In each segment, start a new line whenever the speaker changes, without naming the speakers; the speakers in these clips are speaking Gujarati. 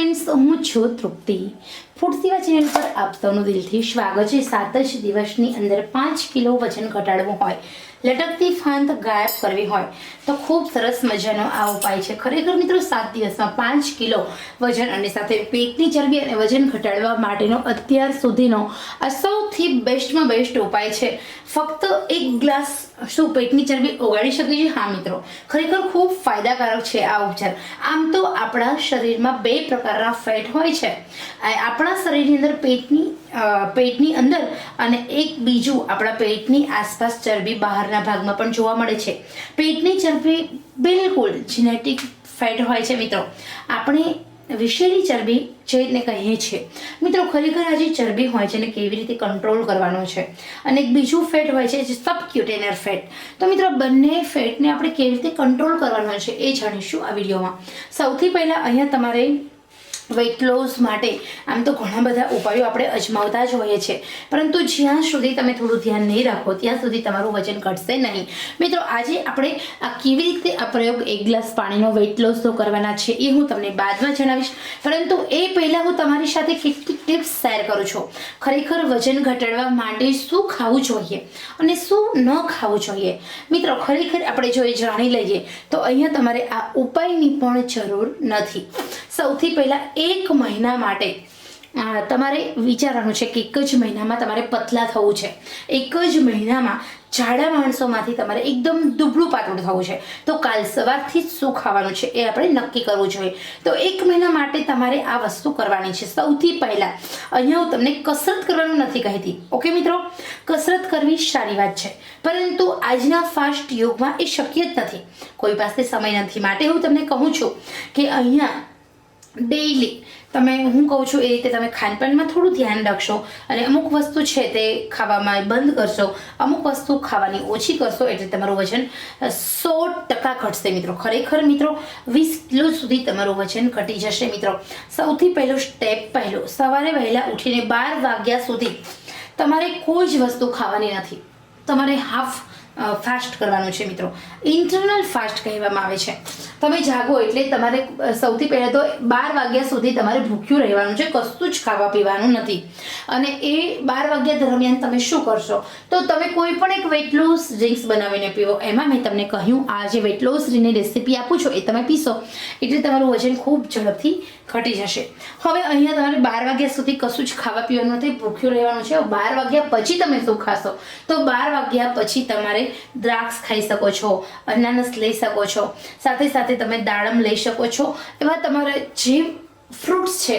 ફ્રેન્ડ્સ હું છું તૃપ્તિ. ફૂડ સેવા ચેનલ પર આપ સૌનું દિલથી સ્વાગત છે. સાત જ દિવસની અંદર પાંચ કિલો વજન ઘટાડવું હોય, લટકતી ફાંત ગાયબ કરવી હોય, તો ખૂબ સરસ મજાનો આ ઉપાય છે. ખરેખર મિત્રો, સાત દિવસમાં પાંચ કિલો વજન અને સાથે પેટની ચરબી અને વજન ઘટાડવા માટેનો અત્યાર સુધીનો આ સૌથી બેસ્ટમાં બેસ્ટ ઉપાય છે. ફક્ત એક ગ્લાસ શું પેટની ચરબી ઓગાળી શકે છે હા મિત્રો, ખરેખર ખૂબ ફાયદાકારક છે આ ઉપચાર. આમ તો આપણા શરીરમાં બે પ્રકારના ફેટ હોય છે. આ આપણા શરીરની અંદર પેટની પેટની અંદર અને એક બીજું આપણા પેટની આસપાસ ચરબી બહારના ભાગમાં પણ જોવા મળે છે. પેટની ચરબી બિલકુલ જીનેટિક ફેટ હોય છે મિત્રો. આપણે વિશેની ચરબી જેને કહીએ છીએ. મિત્રો, ખરેખર આ જે ચરબી હોય છે એને કેવી રીતે કંટ્રોલ કરવાનો છે? અને એક બીજું ફેટ હોય છે જે સબક્યુટેનર ફેટ તો મિત્રો, બંને ફેટને આપણે કેવી રીતે કંટ્રોલ કરવાનો છે એ જાણીશું આ વિડીયોમાં. સૌથી પહેલાં અહીંયા તમારે વેઇટ લોસ માટે આમ તો ઘણા બધા ઉપાયો આપણે અજમાવતા જ હોઈએ છીએ. પરંતુ જ્યાં સુધી તમે થોડું ધ્યાન નહીં રાખો, ત્યાં સુધી તમારું વજન ઘટશે નહીં. મિત્રો, આજે આપણે આ કેવી રીતે આ પ્રયોગ એક ગ્લાસ પાણીનો વેઇટ લોસ તો કરવાના છે એ હું તમને બાદમાં જણાવીશ. પરંતુ એ પહેલાં હું તમારી સાથે કેટલીક ટિપ્સ શેર કરું છું. ખરેખર વજન ઘટાડવા માટે શું ખાવું જોઈએ અને શું ન ખાવું જોઈએ? મિત્રો, ખરેખર આપણે જો એ જાણી લઈએ, તો અહીંયા તમારે આ ઉપાયની પણ જરૂર નથી. સૌથી પહેલાં એક મહિના માટે તમારે વિચારવાનું છે કે એક જ મહિનામાં તમારે પતલા થવું છે. એક જ મહિનામાં જાડા માણસોમાંથી તમારે એકદમ દુબળું પાતળું થવું છે. તો કાલ સવારથી શું ખાવાનું છે એ આપણે નક્કી કરવું જોઈએ. તો એક મહિના માટે તમારે આ વસ્તુ કરવાની છે. સૌથી પહેલાં, અહીંયા હું તમને કસરત કરવાનું નથી કહેતી. ઓકે મિત્રો? કસરત કરવી સારી વાત છે. પરંતુ આજના ફાસ્ટ યુગમાં એ શક્ય જ નથી. કોઈ પાસે સમય નથી. માટે હું તમને કહું છું કે અહીંયા ડેઈલી તમે, હું કહું છું એ રીતે તમે ખાનપાનમાં થોડું ધ્યાન રાખશો અને અમુક વસ્તુ છે તે ખાવામાં બંધ કરશો. અમુક વસ્તુ ખાવાની ઓછી કરશો એટલે તમારું વજન સો ટકા ઘટશે મિત્રો. ખરેખર મિત્રો, વીસ કિલો સુધી તમારું વજન ઘટી જશે મિત્રો. સૌથી પહેલો સ્ટેપ પહેલો. સવારે વહેલા ઉઠીને બાર વાગ્યા સુધી તમારે કોઈ જ વસ્તુ ખાવાની નથી. તમારે હાફ ફાસ્ટ કરવાનું છે મિત્રો. ઇન્ટરનલ ફાસ્ટ કહેવામાં આવે છે. તમે જાગો એટલે તમારે સૌથી પહેલાં તો બાર વાગ્યા સુધી તમારે ભૂખ્યું રહેવાનું છે, કશું જ ખાવા પીવાનું નથી. અને એ બાર વાગ્યા દરમિયાન તમે શું કરશો? તો તમે કોઈ પણ એક વેટ લોસ ડ્રિંક્સ બનાવીને પીવો. એમાં મેં તમને કહ્યું, આ જે વેટ લોસની રેસીપી આપું છું, એ તમે પીશો. એટલે તમારું વજન ખૂબ ઝડપથી ઘટી જશે. હવે અહીંયા તમારે બાર વાગ્યા સુધી કશું જ ખાવા પીવાનું નથી, ભૂખ્યું રહેવાનું છે. બાર વાગ્યા પછી તમે શું ખાશો? તો બાર વાગ્યા પછી તમારે દ્રાક્ષ ખાઈ શકો છો, અનાનસ લઈ શકો છો. સાથે સાથે તમે દાડમ લઈ શકો છો. એવા તમારા જે ફ્રૂટ્સ છે,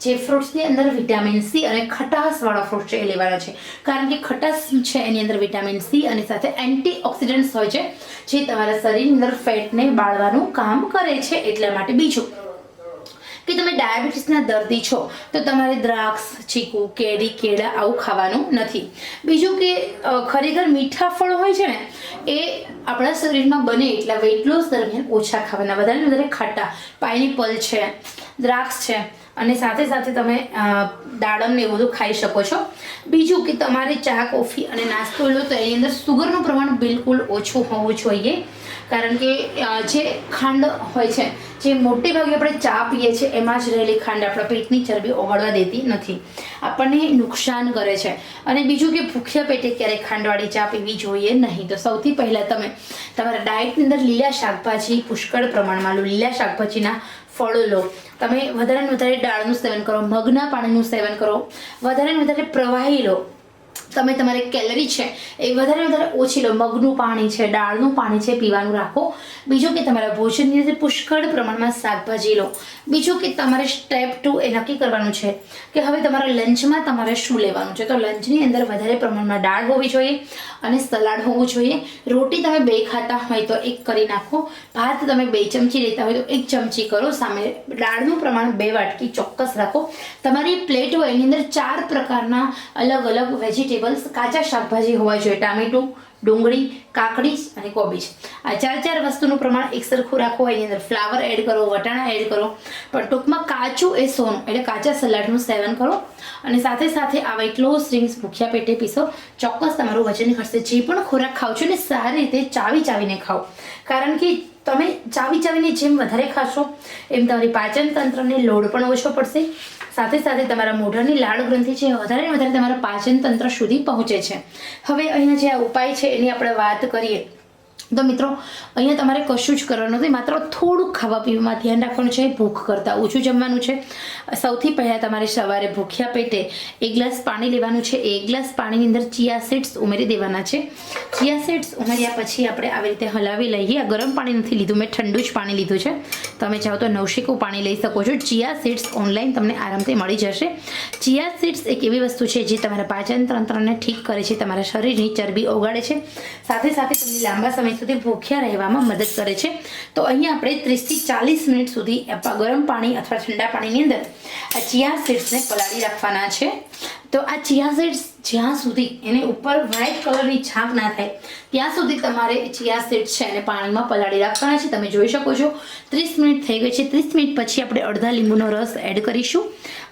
જે ફ્રૂટ્સની અંદર વિટામિન સી અને ખટાશવાળા ફ્રૂટ છે એ લેવાના છે. કારણ કે ખટાશ છે? એની અંદર વિટામિન સી અને સાથે એન્ટીઓક્સિડન્ટ્સ હોય છે, જે તમારા શરીરની અંદર ફેટને બાળવાનું કામ કરે છે એટલા માટે બીજું. કે તમે ડાયાબિટીસના દર્દી છો, તો તમારે દ્રાક્ષ, ચીકુ, કેરી, કેળા આવું ખાવાનું નથી. બીજું કે ખરેખર મીઠા ફળ હોય છે ને, એ આપણા શરીરમાં બને એટલા વેઇટ લોસ દરમિયાન ઓછા ખાવાના, વધારે વધારે ખાટા. પાઇનેપલ છે, દ્રાક્ષ છે, અને સાથે સાથે તમે દાડમને એવું બધું ખાઈ શકો છો. બીજું કે તમારે ચા, કોફી અને નાસ્તો લો તો એની અંદર સુગરનું પ્રમાણ બિલકુલ ઓછું હોવું જોઈએ. કારણ કે જે ખાંડ હોય છે, જે મોટે ભાગે આપણે ચા પીએ છીએ, એમાં જ રહેલી ખાંડ આપણા પેટની ચરબી ઓગળવા દેતી નથી. આપણને નુકસાન કરે છે. અને બીજું કે ભૂખ્યા પેટે ક્યારેય ખાંડવાળી ચા પીવી જોઈએ નહીં. તો સૌથી પહેલાં તમે તમારા ડાયટની અંદર લીલા શાકભાજી, પુષ્કળ પ્રમાણમાં લો. લીલા શાકભાજીના ફળો લો. તમે વધારે ને વધારે દાળનું સેવન કરો, મગના પાણીનું સેવન કરો. વધારે ને વધારે પ્રવાહી લો. તમે તમારી કેલરી છે એ વધારે વધારે ઓછી લો. મગનું પાણી છે, દાળનું પાણી છે, પીવાનું રાખો. બીજું કે તમારા ભોજનની અંદર પુષ્કળ પ્રમાણમાં શાકભાજી લો. બીજું કે તમારે સ્ટેપ ટુ એ નક્કી કરવાનું છે કે હવે તમારા લંચમાં તમારે શું લેવાનું છે? તો લંચની અંદર વધારે પ્રમાણમાં દાળ હોવી જોઈએ અને સલાડ હોવું જોઈએ. રોટી તમે બે ખાતા હોય તો એક કરી નાખો. ભાત તમે બે ચમચી લેતા હોય તો એક ચમચી કરો. સામે દાળનું પ્રમાણ બે વાટકી ચોક્કસ રાખો. તમારી પ્લેટ હોય એની અંદર ચાર પ્રકારના અલગ અલગ વેજીટેબલ્સ, કાચા શાકભાજી હોવા જોઈએ. ટામેટું, ડુંગળી, કાકડી અને કોબીજ. આ ચાર ચાર વસ્તુનું પ્રમાણ એક સરખું રાખો. એની અંદર ફ્લાવર એડ કરો, વટાણા એડ કરો. પણ ટૂંકમાં કાચું એ સોનું, એટલે કાચા સલાડનું સેવન કરો. અને સાથે સાથે આ વેટ લોસ ડ્રિંક્સ ભૂખ્યા પેટે પીસો. ચોક્કસ તમારું વજન ઘટશે. જે પણ ખોરાક ખાવ છો ને સારી રીતે ચાવી ચાવીને ખાઓ. કારણ કે તમે ચાવી ચાવીને જેમ વધારે ખાશો, એમ તમારી પાચન તંત્રને લોડ પણ ઓછો પડશે. સાથે સાથે તમારા મોઢાની લાળ ગ્રંથિ છે વધારે ને વધારે તમારા પાચન તંત્ર સુધી પહોંચે છે. હવે અહીંયા જે આ ઉપાય છે એની આપણે વાત કરીએ. તો મિત્રો, અહીંયા તમારે કશું જ કરવાનું નથી, માત્ર થોડુંક ખાવા પીવામાં ધ્યાન રાખવાનું છે, ભૂખ કરતાં ઓછું જમવાનું છે. સૌથી પહેલાં તમારે સવારે ભૂખ્યા પેટે એક ગ્લાસ પાણી લેવાનું છે, એક ગ્લાસ પાણીની અંદર ચિયા સીડ્સ ઉમેરી દેવાના છે. ચિયા સીડ્સ ઉમેર્યા પછી આપણે આવી રીતે હલાવી લઈએ. ગરમ પાણી નથી લીધું, મેં ઠંડુ જ પાણી લીધું છે. તમે ચાહો તો નવશેકું પાણી લઈ શકો છો. ચિયા સીડ્સ ઓનલાઈન તમને આરામથી મળી જશે. ચિયા સીડ્સ એક એવી વસ્તુ છે જે તમારા પાચન તંત્રને ઠીક કરે છે, તમારા શરીરની ચરબી ઓગાળે છે. સાથે સાથે તમને લાંબા સમય સુધી ભૂખ્યા રહેવામાં મદદ કરે છે. તો અહીંયા આપણે ત્રીસથી ચાલીસ મિનિટ સુધી ગરમ પાણી અથવા ઠંડા પાણીની અંદર આ ચિયા સીડ્સને પલાળી રાખવાના છે. તો આ ચિયા સીડ્સ જ્યાં સુધી એને ઉપર વ્હાઇટ કલરની છાપ ના થાય, ત્યાં સુધી તમારે ચિયા સીડ્સ છે એને પાણીમાં પલાળી રાખવાના છે. તમે જોઈ શકો છો, ત્રીસ મિનિટ થઈ ગઈ છે. ત્રીસ મિનિટ પછી આપણે અડધા લીંબુનો રસ એડ કરીશું.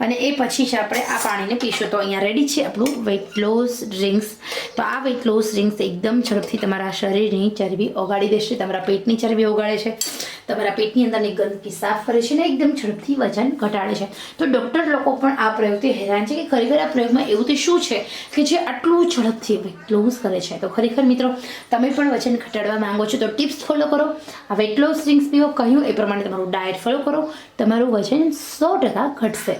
અને એ પછી જ આપણે આ પાણીને પીશું. તો અહીંયા રેડી છે આપણું વેઇટ લોસ ડ્રિંક્સ તો આ વેઇટ લોસ ડ્રિંક્સ એકદમ ઝડપથી તમારા શરીરની ચરબી ઓગાળી દેશે. તમારા પેટની ચરબી ઓગાળે છે. તમારા પેટની અંદરની ગંદકી સાફ કરે છે અને એકદમ ઝડપથી વજન ઘટાડે છે. તો ડૉક્ટર લોકો પણ આ પ્રયોગથી હેરાન છે કે ખરેખર આ પ્રયોગમાં એવું તે શું છે કે જે આટલું ઝડપથી વેટ લોસ કરે છે? તો ખરેખર મિત્રો, તમે પણ વજન ઘટાડવા માંગો છો તો ટિપ્સ ફોલો કરો. આ વેટ લોસ ડ્રિંક્સ પીવો કહ્યું એ પ્રમાણે તમારું ડાયટ ફોલો કરો. તમારું વજન સો ટકા ઘટશે.